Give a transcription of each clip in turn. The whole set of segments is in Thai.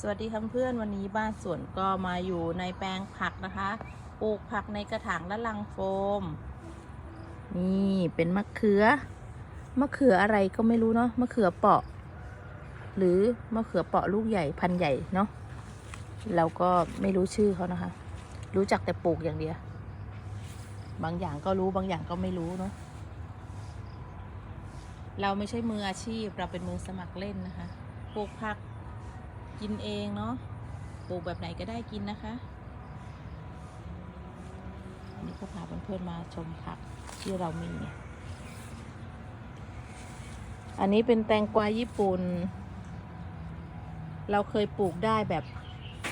สวัสดีครับเพื่อนวันนี้บ้านสวนก็มาอยู่ในแปลงผักนะคะ ปลูกผักในกระถางและลังโฟม นี่เป็นมะเขือ มะเขืออะไรก็ไม่รู้เนาะ มะเขือเปาะ หรือมะเขือเปาะลูกใหญ่พันใหญ่เนาะ เราก็ไม่รู้ชื่อเขานะคะ รู้จักแต่ปลูกอย่างเดียว บางอย่างก็รู้บางอย่างก็ไม่รู้เนาะ เราไม่ใช่มืออาชีพเราเป็นมือสมัครเล่นนะคะ ปลูกผัก กินเองเนาะปลูกแบบไหนก็ได้กินนะคะอันนี้ก็พาเพื่อนๆมาชมผักที่เรามี อันนี้เป็นแตงกวาญี่ปุ่น เราเคยปลูกได้แบบ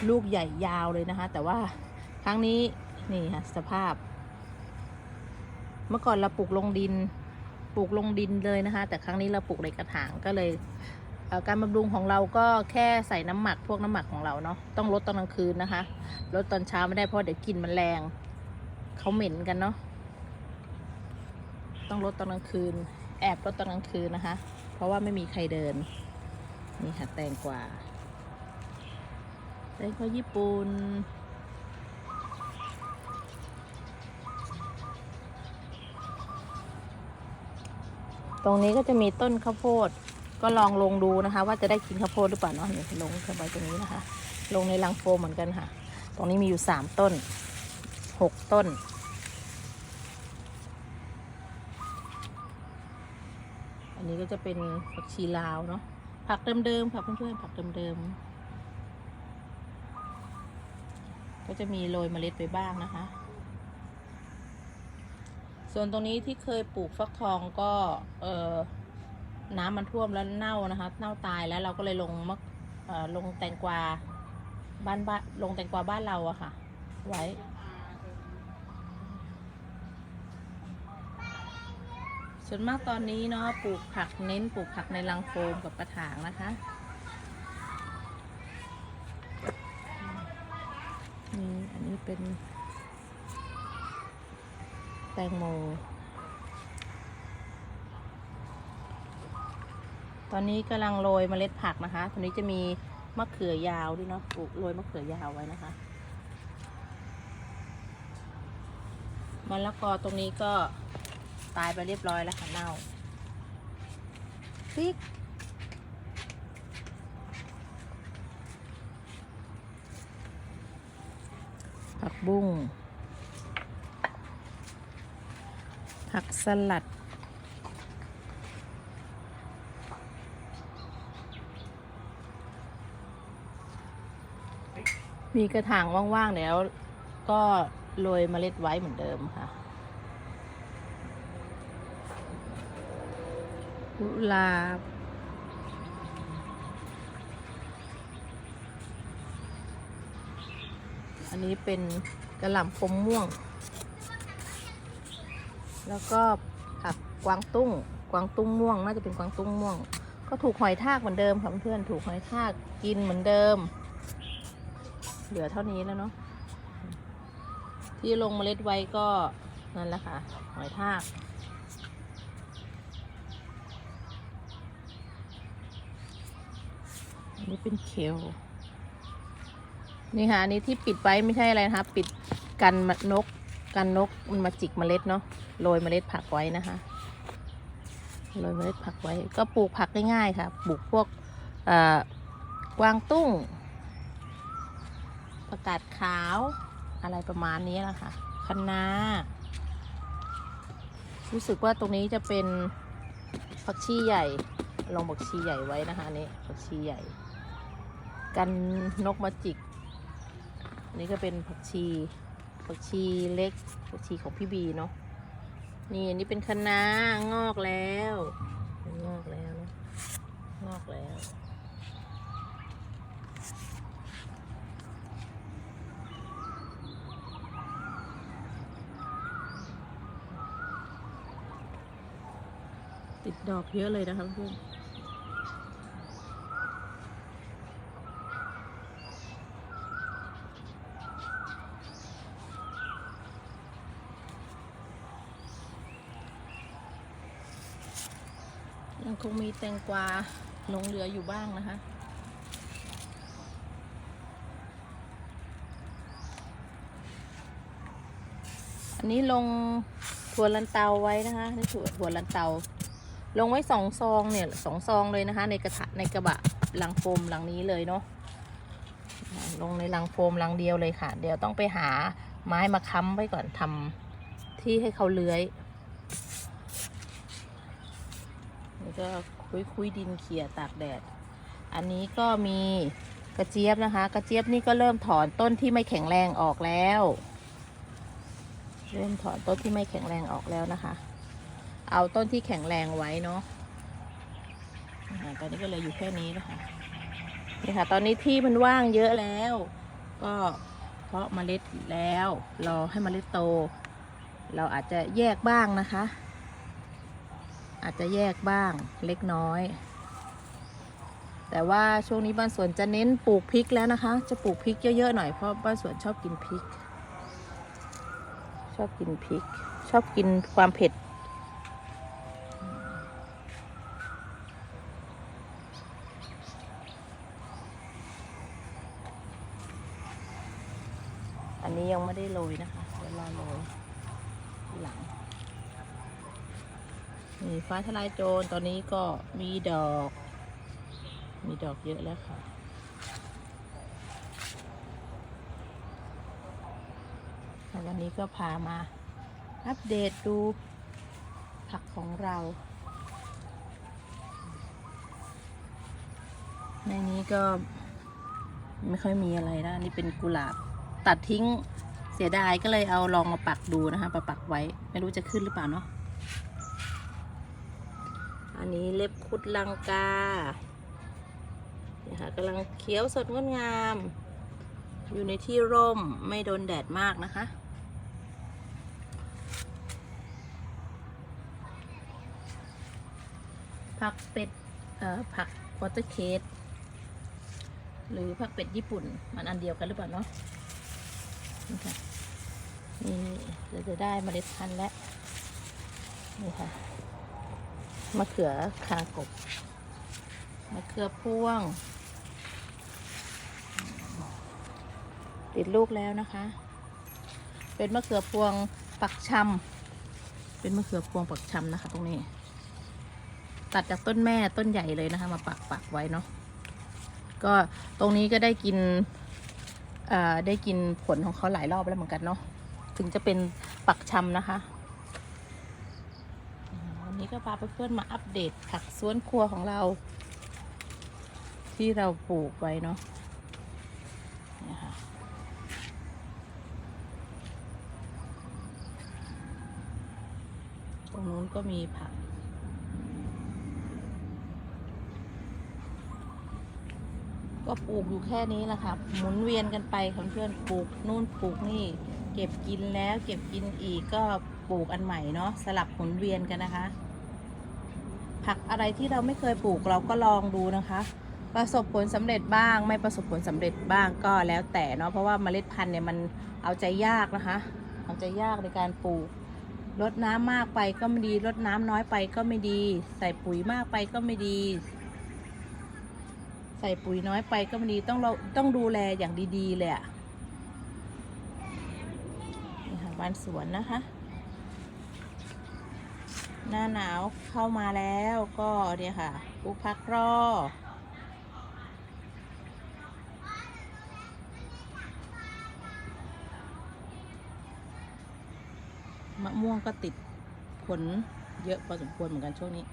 ลูกใหญ่ยาวเลยนะคะ แต่ว่าครั้งนี้นี่ค่ะสภาพ เมื่อก่อนเราปลูกลงดิน ปลูกลงดินเลยนะคะ แต่ครั้งนี้เราปลูกในกระถางก็เลย การบำรุงของเราก็แค่ใส่น้ำหมักพวกน้ำหมักของเราเนาะต้องลดตอนกลางคืนนะคะลดตอนเช้าไม่ได้เพราะเดี๋ยวกลิ่นมันแรงเขาเหม็นกันเนาะต้องลดตอนกลางคืน แอบลดตอนกลางคืนนะคะ เพราะว่าไม่มีใครเดินนี่ค่ะแตงกวาแตงกวาญี่ปุ่นตรงนี้ก็จะมีต้นข้าวโพด ก็ลองลงดูนะคะ ว่าจะได้กินข้าวโพดหรือเปล่าเนาะเดี๋ยลงเข้าไปตรงนี้นะคะ ลงในรังโฟมเหมือนกันค่ะ ตรงนี้มีอยู่สามต้นหกต้น อันนี้ก็จะเป็นผักชีลาวเนาะผักเดิมๆค่ะเพื่อนๆผักเดิมๆก็จะมีโรยเมล็ดไปบ้างนะคะ ส่วนตรงนี้ที่เคยปลูกฟักทองก็เออ น้ำมันท่วมแล้วเน่านะคะ เน่าตายแล้วเราก็เลยลงมะลงแตงกวาบ้านบ้านลงแตงกวาบ้านเราอะค่ะ ไว้ ส่วนมากตอนนี้เนาะปลูกผักเน้นปลูกผักในรังโฟมกับกระถางนะคะนี่อันนี้เป็น แตงโม ตอนนี้กำลังโรยเมล็ดผักนะคะ ตอนนี้จะมีมะเขือยาวด้วยเนาะปลูกโรยมะเขือยาวไว้นะคะมะละกอตรงนี้ก็ตายไปเรียบร้อยแล้วค่ะเน่าพริกผักบุ้งผักสลัด มีกระถางว่างๆแล้ว ก็โรยเมล็ดไว้เหมือนเดิมค่ะกุหลาบอันนี้เป็นกระหล่ำปมม่วง แล้วก็ผักกวางตุ้ง กวางตุ้งม่วง น่าจะเป็นกวางตุ้งม่วง ก็ถูกหอยทากเหมือนเดิมค่ะเพื่อนถูกหอยทากกินเหมือนเดิม เหลือเท่านี้แล้วเนาะที่ลงเมล็ดไว้ก็นั่นแหละค่ะหอยทากอันนี้เป็นเคลนี่ค่ะอันนี้ที่ปิดไว้ไม่ใช่อะไรนะคะ ปิดกันนกกันนกมันมาจิกเมล็ดเนาะโรยเมล็ดผักไว้นะคะโรยเมล็ดผักไว้ ก็ปลูกผักง่ายๆค่ะปลูกพวกกวางตุ้ง ประกาศขาวอะไรประมาณนี้แหละค่ะคะน้ารู้สึกว่าตรงนี้จะเป็นผักชีใหญ่ลงผักชีใหญ่ไว้นะคะนี่ผักชีใหญ่ กันนกมาจิกนี่ก็เป็นผักชีผักชีเล็กผักชีของพี่บีเนาะนี่อันนี้เป็นคะน้างอกแล้วงอกแล้วนะงอกแล้ว ติดดอกเยอะเลยนะคะเพื่อนยังคงมีแตงกวาหลงเหลืออยู่บ้างนะคะ อันนี้ลงหัวลันเตาไว้นะคะนี่คือหัวลันเตา ลงไว้สองซองเนี่ยสองซองเลยนะคะ ในกระถะในกระบะลังโฟมลังนี้เลยเนาะลงในลังโฟมลังเดียวเลยค่ะ เดี๋ยวต้องไปหาไม้มาค้ำไว้ก่อนทำที่ให้เขาเลื้อยนี่ก็คุยคุยดินเขี่ยตากแดด อันนี้ก็มีกระเจี๊ยบนะคะ กระเจี๊ยบนี่ก็เริ่มถอนต้นที่ไม่แข็งแรงออกแล้ว เริ่มถอนต้นที่ไม่แข็งแรงออกแล้วนะคะ เอาต้นที่แข็งแรงไว้เนาะตอนนี้ก็เลยอยู่แค่นี้นะคะนี่ค่ะ ตอนนี้ที่มันว่างเยอะแล้ว ก็เพาะเมล็ดแล้วรอให้เมล็ดโต เราอาจจะแยกบ้างนะคะ อาจจะแยกบ้างเล็กน้อย แต่ว่าช่วงนี้บ้านสวนจะเน้นปลูกพริกแล้วนะคะ จะปลูกพริกเยอะๆหน่อยเพราะบ้านสวนชอบกินพริก ชอบกินพริก ชอบกินความเผ็ด อันนี้ยัง ไม่ได้โรยนะคะเดี๋ยวรอโรยหลังนี่ฟ้าทลายโจรตอนนี้ก็มีดอก มีดอกเยอะแล้วค่ะวันนี้ก็พามาอัปเดตดูผักของเรา ในนี้ก็ไม่ค่อยมีอะไรนะ นี่เป็นกุหลาบ ตัดทิ้ง สียดายก็เลยเอาลองมาปักดูนะคะมาปักไว้ ไม่รู้จะขึ้นหรือเปล่าเนาะอันนี้เล็บคุดลังกาเนี่ยค่ะกำลังเขียวสดงดงาม อยู่ในที่ร่มไม่โดนแดดมากนะคะผักเป็ดเอ่อผักวอเตอร์เคสหรือผักเป็ดญี่ปุ่น มันอันเดียวกันหรือเปล่าเนาะนี่ค่ะ นี่เราจะได้เมล็ดพันธุ์แล้วนี่ค่ะมะเขือคากบมะเขือพวง ติดลูกแล้วนะคะ เป็นมะเขือพวงปักชำเป็นมะเขือพวงปักชำนะคะ ตรงนี้ ตัดจากต้นแม่ต้นใหญ่เลยนะคะ มาปักปักไว้เนาะก็ตรงนี้ก็ได้กินได้กินผลของเขาหลายรอบแล้วเหมือนกันเนาะ ถึงจะเป็นปักชำนะคะวันนี้ก็พาเพื่อนๆมาอัปเดตผักสวนครัวของเรา ที่เราปลูกไว้เนาะตรงนู้นก็มีผักก็ปลูกอยู่แค่นี้แหละค่ะหมุนเวียนกันไปค่ะเพื่อนปลูกนู่นปลูกนี่ เก็บกินแล้วเก็บกินอีกก็ปลูกอันใหม่เนาะสลับหมุนเวียนกันนะคะ ผักอะไรที่เราไม่เคยปลูกเราก็ลองดูนะคะ ประสบผลสำเร็จบ้าง ไม่ประสบผลสำเร็จบ้างก็แล้วแต่เนาะเพราะว่าเมล็ดพันธุ์เนี่ยมันเอาใจยากนะคะ เอาใจยากในการปลูกลดน้ำมากไปก็ไม่ดีลดน้ำน้อยไปก็ไม่ดี ใส่ปุ๋ยมากไปก็ไม่ดี ใส่ปุ๋ยน้อยไปก็ไม่ดีต้องเราต้องดูแลอย่างดีๆเลยอะ นี่ค่ะบ้านสวนนะคะ หน้าหนาวเข้ามาแล้วก็เนี่ยค่ะปลูกพักรอมะม่วงก็ติดผลเยอะพอสมควรเหมือนกันช่วงนี้